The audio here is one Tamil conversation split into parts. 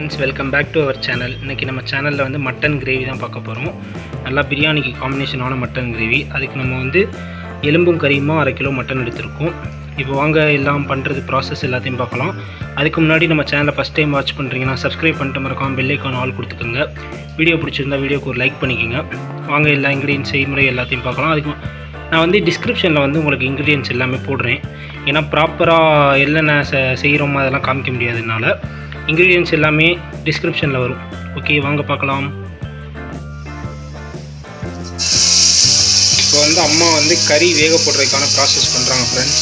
Friends welcome back to our channel இன்றைக்கி நம்ம சேனலில் வந்து மட்டன் கிரேவி தான் பார்க்க போகிறோம் நல்லா பிரியாணிக்கு காம்பினேஷனான மட்டன் கிரேவி அதுக்கு நம்ம வந்து எலும்பும் கறியுமா அரை கிலோ மட்டன் எடுத்திருக்கோம். இப்போ வாங்க எல்லாம் பண்ணுறது ப்ராசஸ் எல்லாத்தையும் பார்க்கலாம். அதுக்கு முன்னாடி நம்ம சேனலை ஃபஸ்ட் டைம் வாட்ச் பண்ணுறீங்கன்னா சப்ஸ்கிரைப் பண்ணிட்டு மறக்காம பெல்லைக்கான ஆல் கொடுத்துக்கோங்க. வீடியோ பிடிச்சிருந்தா வீடியோக்கு ஒரு லைக் பண்ணிக்கோங்க. வாங்க எல்லா இன்க்ரீடியன்ஸ் செய்முறை எல்லாத்தையும் பார்க்கலாம். அதுக்கு நான் வந்து டிஸ்கிரிப்ஷனில் வந்து உங்களுக்கு இன்க்ரீடியன்ஸ் எல்லாமே போடுறேன். ஏன்னா ப்ராப்பராக என்னென்ன செ செய்கிறோமோ அதெல்லாம் காமிக்க முடியாததுனால. இன்க்ரீடியன்ஸ் எல்லாமே டிஸ்கிரிப்ஷனில் வரும். ஓகே வாங்க பார்க்கலாம். இப்போ வந்து அம்மா வந்து கறி வேக போடுறதுக்கான ப்ராசஸ் பண்ணுறாங்க ஃப்ரெண்ட்ஸ்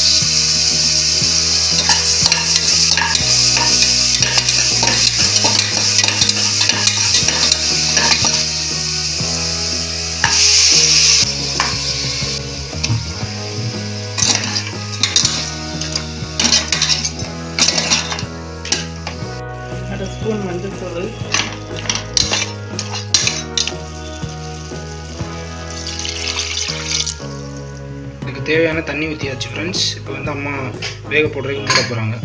ஸ்பூன் மஞ்சள்தூள் இதுக்கு தேவையான தண்ணி ஊற்றியாச்சு ஃப்ரெண்ட்ஸ் இப்போ வந்து அம்மா வேக போடுறதுக்கு மூட போகிறாங்க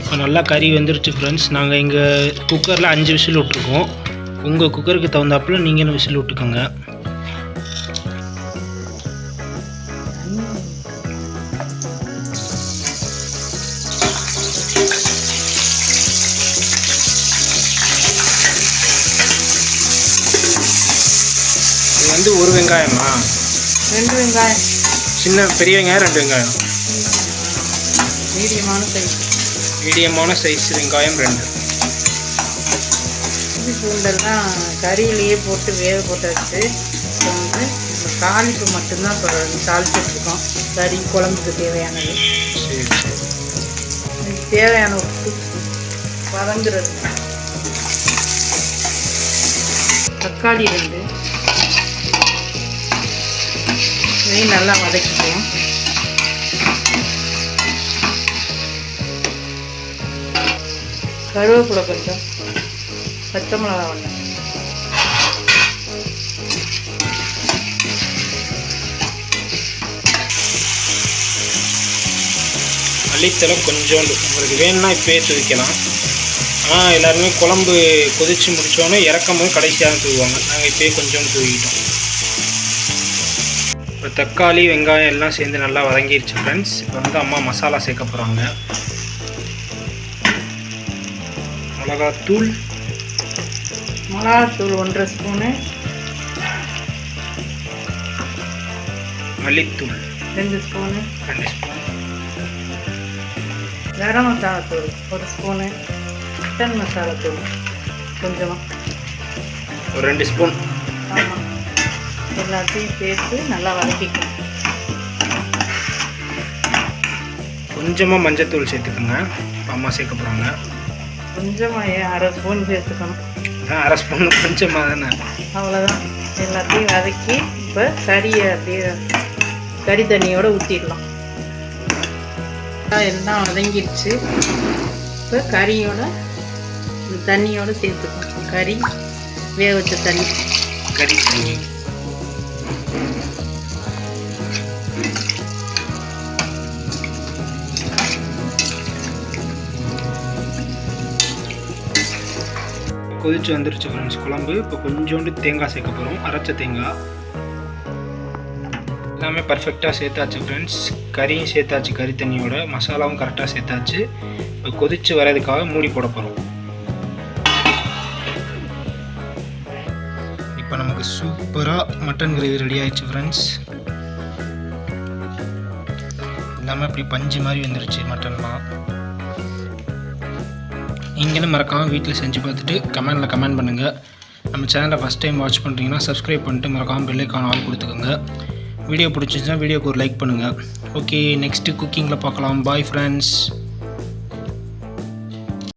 இப்போ நல்லா கறி வெந்துருச்சு ஃப்ரெண்ட்ஸ் நாங்கள் இங்கே குக்கரில் அஞ்சு விசில் விட்ருக்கோம் உங்கள் குக்கருக்கு தகுந்தாப்புல நீங்கள் விசில் விட்டுக்கோங்க. வந்து ஒரு வெங்காயமா. ரெண்டு வெங்காயம். சின்ன பெரிய வெங்காயம் ரெண்டு வெங்காயம். மீடியமான சைஸ் மீடியமான சைஸ் வெங்காயம் ரெண்டு. இஞ்சி பூண்டெல்லாம் கறியிலேயே போட்டு வேக போட்டாச்சு இப்போ வந்து தாளிப்பு மட்டும்தான் இப்போ தாளிச்சிட்ருக்கோம் கறி குழம்புக்கு தேவையானது. தேவையான உப்பு வதங்குறது. தக்காளி ரெண்டு. இதையும் நல்லா வதக்கிக்குவோம் கருவேப்பிலை கொஞ்சம் பச்சை மிளகா ஒன்று மல்லித்தலை கொஞ்சோண்டு. உங்களுக்கு வேணும்னா இப்போயே தூவிக்கலாம். ஆனால் எல்லாருமே குழம்பு கொதிச்சு முடித்தோன்னே இறக்கும் போது கடைசியாக தூவுவாங்க. நாங்கள் இப்போயே கொஞ்சோண்டு தூவிக்கிட்டோம். இப்போ தக்காளி வெங்காயம் எல்லாம் சேர்ந்து நல்லா வதங்கிருச்சு ஃப்ரெண்ட்ஸ் இப்போ வந்து அம்மா மசாலா சேர்க்க போகிறாங்க மிளகாத்தூள். மிளகாத்தூள் ஒன்றரை ஸ்பூனு. மல்லித்தூள். ரெண்டு ஸ்பூனு. ரெண்டு ஸ்பூன். கரம் மசாலா தூள் ஒரு ஸ்பூனு. மட்டன் மசாலா தூள் கொஞ்சமாக ஒரு ரெண்டு ஸ்பூன். ஆமாம் எல்லாத்தையும் சேர்த்து நல்லா வதக்கிக்கணும். கொஞ்சமாக மஞ்சத்தூள் சேர்த்துக்கோங்க. அம்மா சேர்க்க போகிறாங்க கொஞ்சமாக ஏன் அரை ஸ்பூன் சேர்த்துக்கணும்? அதான் அரை ஸ்பூன் கொஞ்சமாக தானே. அவ்வளோதான் எல்லாத்தையும் வதக்கி இப்போ கறியை அப்படியே கறி தண்ணியோட ஊற்றிடலாம் எல்லாம் வதங்கிடுச்சு. இப்போ கறியோட தண்ணியோட சேர்த்துக்கணும். கறி வேக வச்ச தண்ணி. கறி தண்ணி. கொதிச்சு வந்துருச்சு ஃப்ரெண்ட்ஸ் குழம்பு. இப்போ கொஞ்சோண்டு தேங்காய் சேர்க்க போகிறோம் அரைச்ச தேங்காய். எல்லாமே பர்ஃபெக்டாக சேர்த்தாச்சு ஃப்ரெண்ட்ஸ் கறியும் சேர்த்தாச்சு கறி தண்ணியோட. மசாலாவும் கரெக்டாக சேர்த்தாச்சு. இப்போ கொதிச்சு வர்றதுக்காக மூடி போட போகிறோம் இப்போ நமக்கு சூப்பராக மட்டன் கிரேவி ரெடி ஆயிடுச்சு ஃப்ரெண்ட்ஸ் எல்லாமே இப்படி பஞ்சு மாதிரி வந்துருச்சு மட்டன்லாம் நீங்களும் மறக்காமல் வீட்டில் செஞ்சு பார்த்துட்டு கமெண்டில் கமெண்ட் பண்ணுங்கள் நம்ம சேனலை ஃபஸ்ட் டைம் வாட்ச் பண்ணுறீங்கன்னா சப்ஸ்கிரைப் பண்ணிட்டு மறக்காமல் பெல்லைக்கான ஆள் கொடுத்துக்கோங்க. வீடியோ பிடிச்சிருந்துச்சுன்னா வீடியோக்கு ஒரு லைக் பண்ணுங்கள் ஓகே நெக்ஸ்ட்டு குக்கிங்கில் பார்க்கலாம். Bye friends